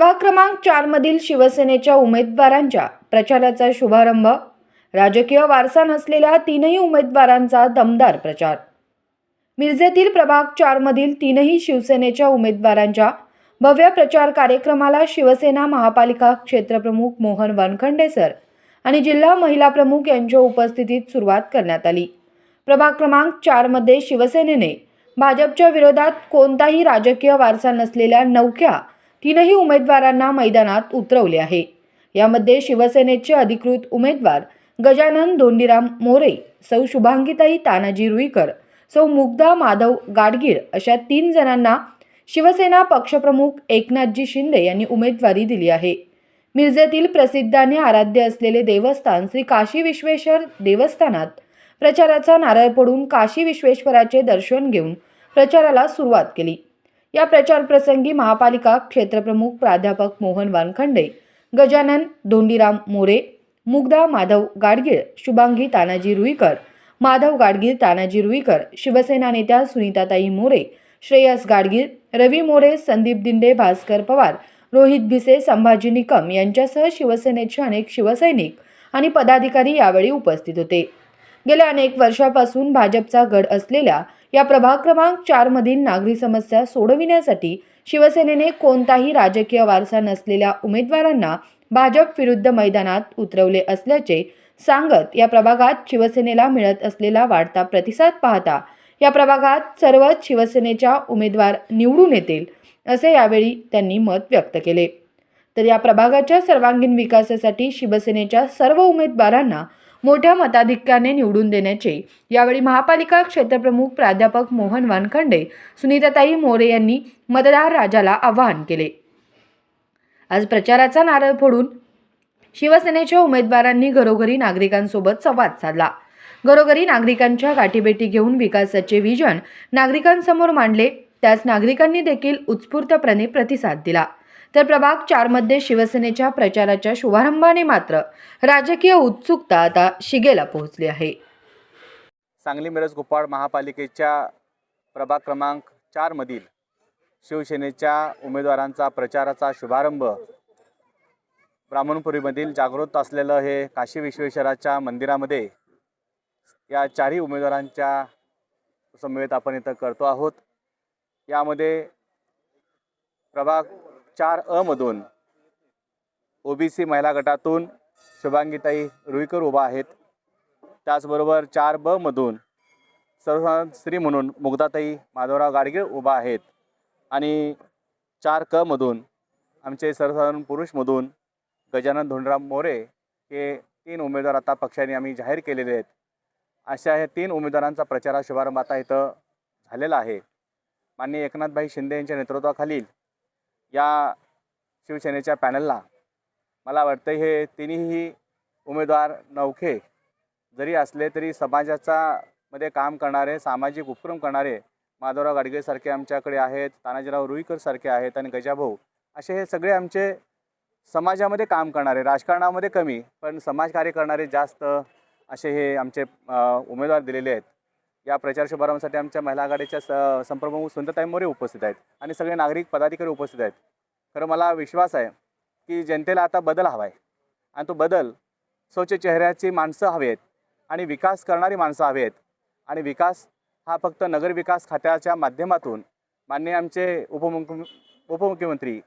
प्रभाग क्रमांक चारमधील शिवसेनेच्या उमेदवारांच्या प्रचाराचा शुभारंभ. राजकीय वारसा नसलेल्या तीनही उमेदवारांचा दमदार प्रचार. मिरजेतील प्रभाग चारमधील तीनही शिवसेनेच्या उमेदवारांच्या भव्य प्रचार कार्यक्रमाला शिवसेना महापालिका क्षेत्रप्रमुख मोहन वानखंडे सर आणि जिल्हा महिला प्रमुख यांच्या उपस्थितीत सुरुवात करण्यात आली. प्रभाग क्रमांक चारमध्ये शिवसेनेने भाजपच्या विरोधात कोणताही राजकीय वारसा नसलेल्या नवख्या तीनही उमेदवारांना मैदानात उतरवले आहे. यामध्ये शिवसेनेचे अधिकृत उमेदवार गजानन धोंडीराम मोरे सौ शुभांगीताई तानाजी रुईकर सौ मुग्धा माधव गाडगीळ अशा तीन जणांना शिवसेना पक्षप्रमुख एकनाथजी शिंदे यांनी उमेदवारी दिली आहे. मिरजेतील प्रसिद्ध आणि आराध्य असलेले देवस्थान श्री काशी विश्वेश्वर देवस्थानात प्रचाराचा नारळ पडून काशी विश्वेश्वराचे दर्शन घेऊन प्रचाराला सुरुवात केली. या प्रचारप्रसंगी महापालिका क्षेत्रप्रमुख प्राध्यापक मोहन वानखंडे गजानन धोंडीराम मोरे मुग्धा माधव गाडगीळ शुभांगी तानाजी रुईकर माधव गाडगीळ तानाजी रुईकर शिवसेना नेत्या सुनीताताई मोरे श्रेयस गाडगीळ रवी मोरे संदीप दिंडे भास्कर पवार रोहित भिसे संभाजी निकम यांच्यासह शिवसेनेचे अनेक शिवसैनिक आणि पदाधिकारी यावेळी उपस्थित होते. गेल्या अनेक वर्षापासून भाजपचा गड असलेल्या या प्रभाग क्रमांक चारमधील नागरी समस्या सोडविण्यासाठी शिवसेनेने कोणताही राजकीय वारसा नसलेल्या उमेदवारांना भाजप विरुद्ध मैदानात उतरवले असल्याचे सांगत या प्रभागात शिवसेनेला मिळत असलेला वाढता प्रतिसाद पाहता या प्रभागात सर्वच शिवसेनेच्या उमेदवार निवडून येतील असे यावेळी त्यांनी मत व्यक्त केले. तर या प्रभागाच्या सर्वांगीण विकासासाठी शिवसेनेच्या सर्व उमेदवारांना मोठ्या मताधिक्याने निवडून देण्याचे. यावेळी महापालिका क्षेत्रप्रमुख प्राध्यापक मोहन वानखंडे सुनीताताई मोरे यांनी मतदार राजाला आवाहन केले. आज प्रचाराचा नारळ फोडून शिवसेनेच्या उमेदवारांनी घरोघरी नागरिकांसोबत संवाद साधला. घरोघरी नागरिकांच्या गाठीभेटी घेऊन विकासाचे विजन नागरिकांसमोर मांडले त्यास नागरिकांनी देखील उत्स्फूर्तपणे प्रतिसाद दिला. तर प्रभाग चारमध्ये शिवसेनेच्या प्रचाराच्या शुभारंभाने मात्र राजकीय उत्सुकता आता शिगेला पोहोचली आहे. सांगली मिरज गोपाळ महापालिकेच्या प्रभाग क्रमांक चारमधील शिवसेनेच्या उमेदवारांचा प्रचाराचा शुभारंभ ब्राह्मणपुरीमधील जागृत असलेलं हे काशी विश्वेश्वराच्या मंदिरामध्ये या चारही उमेदवारांच्या समवेत आपण इथं करतो आहोत. यामध्ये प्रभाग चार अ मधून. ओबीसी महिला गटातून शुभांगीताई रुईकर उभा आहेत. त्याचबरोबर चार ब मधून सर्वसाधारण स्त्री म्हणून मुग्धाताई माधवराव गाडगीळ उभा आहेत. आणि चार क मधून आमचे सर्वसाधारण पुरुषमधून गजानन धोंडराम मोरे हे तीन उमेदवार आता पक्षाने आम्ही जाहीर केलेले आहेत. अशा हे तीन उमेदवारांचा प्रचार शुभारंभ आता इथं झालेला आहे. माननीय एकनाथभाई शिंदे यांच्या नेतृत्वाखालील या शिवसेनेच्या पॅनलला. मला वाटतं हे तिन्ही उमेदवार नौखे. जरी असले तरी समाजाचा मध्ये काम करणारे सामाजिक उपक्रम करणारे माधवराव गाडगेसारखे आमच्याकडे आहेत तानाजीराव रुईकर सारखे आहेत आणि गजाभाऊ असे हे सगळे आमचे समाजामध्ये काम करणारे राजकारणामध्ये कमी पण समाजकार्य करणारे जास्त असे हे आमचे उमेदवार दिलेले आहेत. या प्रचार शुभारंभासाठी आमच्या महिला आघाडीच्या स संप्रमुख सुंदरताई मोरे उपस्थित आहेत आणि सगळे नागरिक पदाधिकारी उपस्थित आहेत. खरं मला विश्वास आहे की जनतेला आता बदल हवा आहे आणि तो बदल स्वच्छ चेहऱ्याची माणसं हवी आहेत आणि विकास करणारी माणसं हवी आहेत. आणि विकास हा फक्त नगरविकास खात्याच्या माध्यमातून माननीय आमचे उपमुख्य उपमुख्यमंत्री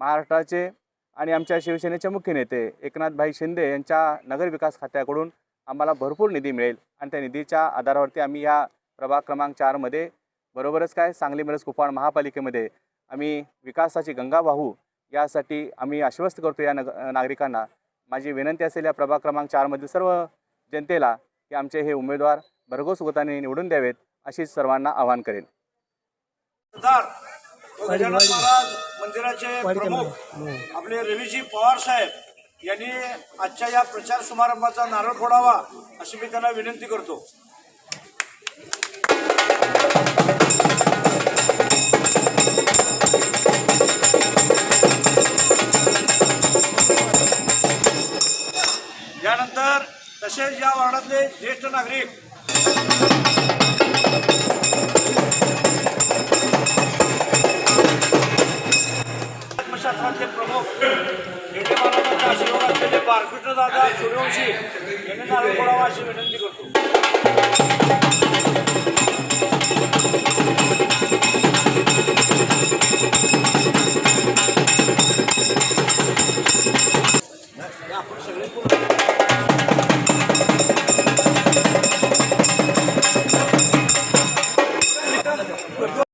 महाराष्ट्राचे आणि आमच्या शिवसेनेचे मुख्य नेते एकनाथभाई शिंदे यांच्या नगरविकास खात्याकडून आम्हाला भरपूर निधी मिळेल. आणि त्या निधीच्या आधारावरती आम्ही या प्रभाग क्रमांक चारमध्ये बरोबरच काय सांगली मिरज कुप्पाड महापालिकेमध्ये आम्ही विकासाची गंगा वाहू यासाठी आम्ही आश्वस्त करतो या नग नागरिकांना. माझी विनंती असेल या प्रभाग क्रमांक चारमधील सर्व जनतेला की आमचे हे उमेदवार भरघोस मताने निवडून द्यावेत अशीच सर्वांना आवाहन करेन. महाराज मंदिराचे प्रमुख आपले रवीजी पवार साहेब. यांनी आजच्या या प्रचार समारंभाचा नारळ फोडावा अशी मी त्यांना विनंती करतो. यानंतर तसेच या वार्डातले ज्येष्ठ नागरिक दादा सूर्यवंशी यांनी नारळ पडावा अशी विनंती करतो.